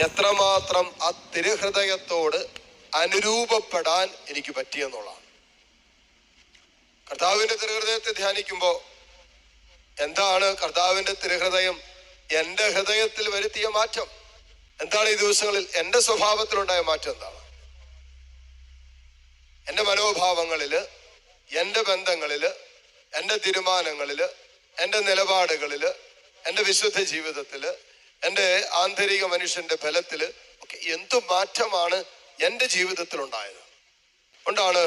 എത്രമാത്രം ആ തിരുഹൃദയത്തോട് അനുരൂപപ്പെടാൻ എനിക്ക് പറ്റിയെന്നുള്ളതാണ് കർത്താവിന്റെ തിരുഹൃദയത്തെ ധ്യാനിക്കുമ്പോൾ എന്താണ് കർത്താവിന്റെ തിരുഹൃദയം? എന്റെ ഹൃദയത്തിൽ വരുത്തിയ മാറ്റം. എന്താണ് ഈ ദിവസങ്ങളിൽ എന്റെ സ്വഭാവത്തിലുണ്ടായ മാറ്റം എന്താണ്? എന്റെ മനോഭാവങ്ങളിൽ എന്റെ ബന്ധങ്ങളിൽ എന്റെ തീരുമാനങ്ങളിൽ എന്റെ നിലപാടുകളിൽ എന്റെ വിശുദ്ധ ജീവിതത്തിൽ എന്റെ ആന്തരിക മനുഷ്യന്റെ ബലത്തിൽ ഒക്കെ എന്തു മാറ്റമാണ് എന്റെ ജീവിതത്തിൽ ഉണ്ടായത് കൊണ്ടാണ്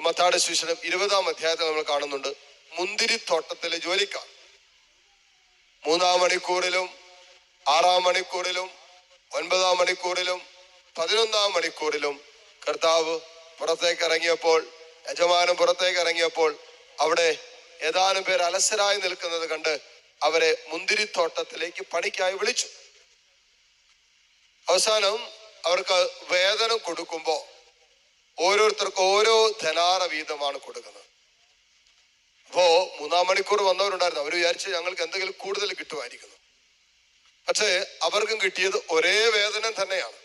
മത്താട് ശിശനം ഇരുപതാം അധ്യായത്തിൽ നമ്മൾ കാണുന്നുണ്ട് മുന്തിരിത്തോട്ടത്തിലെ ജോലിക്കാർ. മൂന്നാം മണിക്കൂറിലും ആറാം മണിക്കൂറിലും ഒൻപതാം മണിക്കൂറിലും പതിനൊന്നാം മണിക്കൂറിലും കർത്താവ് പുറത്തേക്ക് ഇറങ്ങിയപ്പോൾ യജമാനൻ പുറത്തേക്ക് ഇറങ്ങിയപ്പോൾ അവിടെ ഏതാനും പേർ അലസരായി നിൽക്കുന്നത് കണ്ട് അവരെ മുന്തിരിത്തോട്ടത്തിലേക്ക് പണിക്കായി വിളിച്ചു. അവസാനം അവർക്ക് വേതനം കൊടുക്കുമ്പോൾ ഓരോരുത്തർക്ക് ഓരോ ധനാറ വീതമാണ് കൊടുക്കുന്നത്. അപ്പോ മൂന്നാം മണിക്കൂർ വന്നവരുണ്ടായിരുന്നു. അവർ വിചാരിച്ച് ഞങ്ങൾക്ക് എന്തെങ്കിലും കൂടുതൽ കിട്ടുമായിരിക്കുന്നു. പക്ഷേ അവർക്കും കിട്ടിയത് ഒരേ വേതനം തന്നെയാണ്.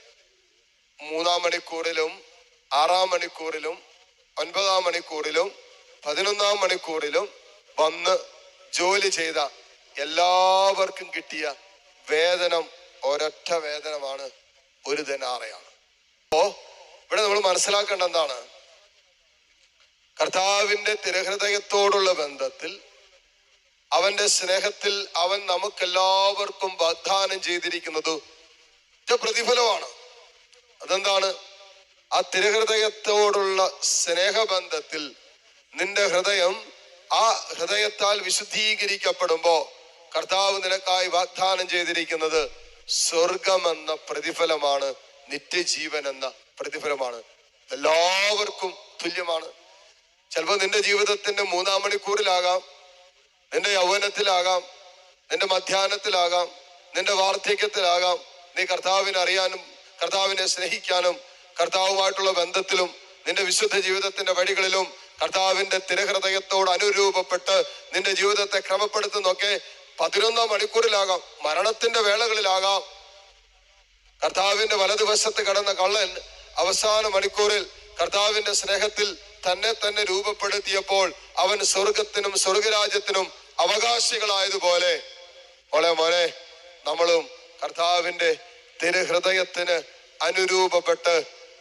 മൂന്നാം മണിക്കൂറിലും ആറാം മണിക്കൂറിലും ഒൻപതാം മണിക്കൂറിലും പതിനൊന്നാം മണിക്കൂറിലും വന്ന് ജോലി ചെയ്ത എല്ലാവർക്കും കിട്ടിയ വേതനം ഒരൊറ്റ വേതനമാണ് ഒരു ധനാറയാണ് അപ്പോ ഇവിടെ നമ്മൾ മനസ്സിലാക്കേണ്ട എന്താണ്? കർത്താവിന്റെ തിരഹൃദയത്തോടുള്ള ബന്ധത്തിൽ അവന്റെ സ്നേഹത്തിൽ അവൻ നമുക്കെല്ലാവർക്കും വാഗ്ദാനം ചെയ്തിരിക്കുന്നത് പ്രതിഫലമാണ്. അതെന്താണ്? ആ തിരഹൃദയത്തോടുള്ള സ്നേഹബന്ധത്തിൽ നിന്റെ ഹൃദയം ആ ഹൃദയത്താൽ വിശുദ്ധീകരിക്കപ്പെടുമ്പോ കർത്താവ് നിനക്കായി വാഗ്ദാനം ചെയ്തിരിക്കുന്നത് സ്വർഗമെന്ന പ്രതിഫലമാണ് നിത്യജീവൻ എന്ന പ്രതിഫലമാണ്. എല്ലാവർക്കും തുല്യമാണ്. ചിലപ്പോൾ നിന്റെ ജീവിതത്തിന്റെ മൂന്നാം മണിക്കൂറിലാകാം നിന്റെ യൗവനത്തിലാകാം നിന്റെ മധ്യാഹ്നത്തിലാകാം നിന്റെ വാർദ്ധക്യത്തിലാകാം. നീ കർത്താവിനെ അറിയാനും കർത്താവിനെ സ്നേഹിക്കാനും കർത്താവുമായിട്ടുള്ള ബന്ധത്തിലും നിന്റെ വിശുദ്ധ ജീവിതത്തിന്റെ വഴികളിലും കർത്താവിന്റെ തിരഹൃദയത്തോട് അനുരൂപപ്പെട്ട് നിന്റെ ജീവിതത്തെ ക്രമപ്പെടുത്തുന്നൊക്കെ പതിനൊന്നാം മണിക്കൂറിലാകാം മരണത്തിന്റെ വേളകളിലാകാം. കർത്താവിന്റെ വലതുവശത്ത് കടന്ന കള്ളൻ അവസാന മണിക്കൂറിൽ കർത്താവിന്റെ സ്നേഹത്തിൽ തന്നെ തന്നെ രൂപപ്പെടുത്തിയപ്പോൾ അവൻ സ്വർഗത്തിനും സ്വർഗരാജ്യത്തിനും അവകാശികളായതുപോലെ. മോളെ മോനെ നമ്മളും കർത്താവിന്റെ തിരുഹൃദയത്തിന് അനുരൂപപ്പെട്ട്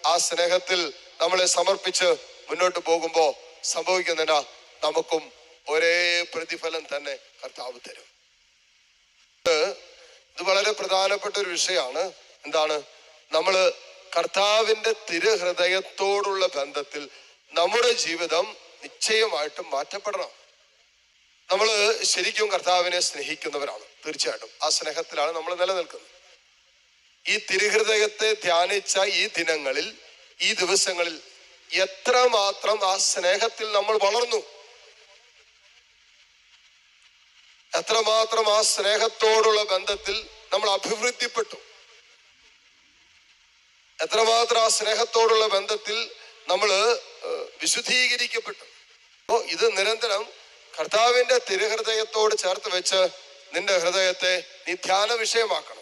ആ സ്നേഹത്തിൽ നമ്മളെ സമർപ്പിച്ച് മുന്നോട്ട് പോകുമ്പോൾ സംഭവിക്കുന്നില്ല നമുക്കും ഒരേ പ്രതിഫലം തന്നെ കർത്താവ് തരും. ഇത് വളരെ പ്രധാനപ്പെട്ട ഒരു വിഷയമാണ്. എന്താണ്? നമ്മൾ കർത്താവിന്റെ തിരുഹൃദയത്തോടുള്ള ബന്ധത്തിൽ നമ്മുടെ ജീവിതം നിശ്ചയമായിട്ടും മാറ്റപ്പെടണം. നമ്മൾ ശരിക്കും കർത്താവിനെ സ്നേഹിക്കുന്നവരാണ് തീർച്ചയായിട്ടും. ആ സ്നേഹത്തിലാണ് നമ്മൾ നിലനിൽക്കുന്നത്. ഈ തിരുഹൃദയത്തെ ധ്യാനിച്ച ഈ ദിനങ്ങളിൽ ഈ ദിവസങ്ങളിൽ എത്രമാത്രം ആ സ്നേഹത്തിൽ നമ്മൾ വളർന്നു. എത്രമാത്രം ആ സ്നേഹത്തോടുള്ള ബന്ധത്തിൽ നമ്മൾ അഭിവൃദ്ധിപ്പെട്ടു? എത്രമാത്രം ആ സ്നേഹത്തോടുള്ള ബന്ധത്തിൽ നമ്മൾ വിശുദ്ധീകരിക്കപ്പെട്ടു? അപ്പോ ഇത് നിരന്തരം കർത്താവിന്റെ തിരുഹൃദയത്തോട് ചേർത്ത് വെച്ച് നിന്റെ ഹൃദയത്തെ നീ ധ്യാന വിഷയമാക്കണം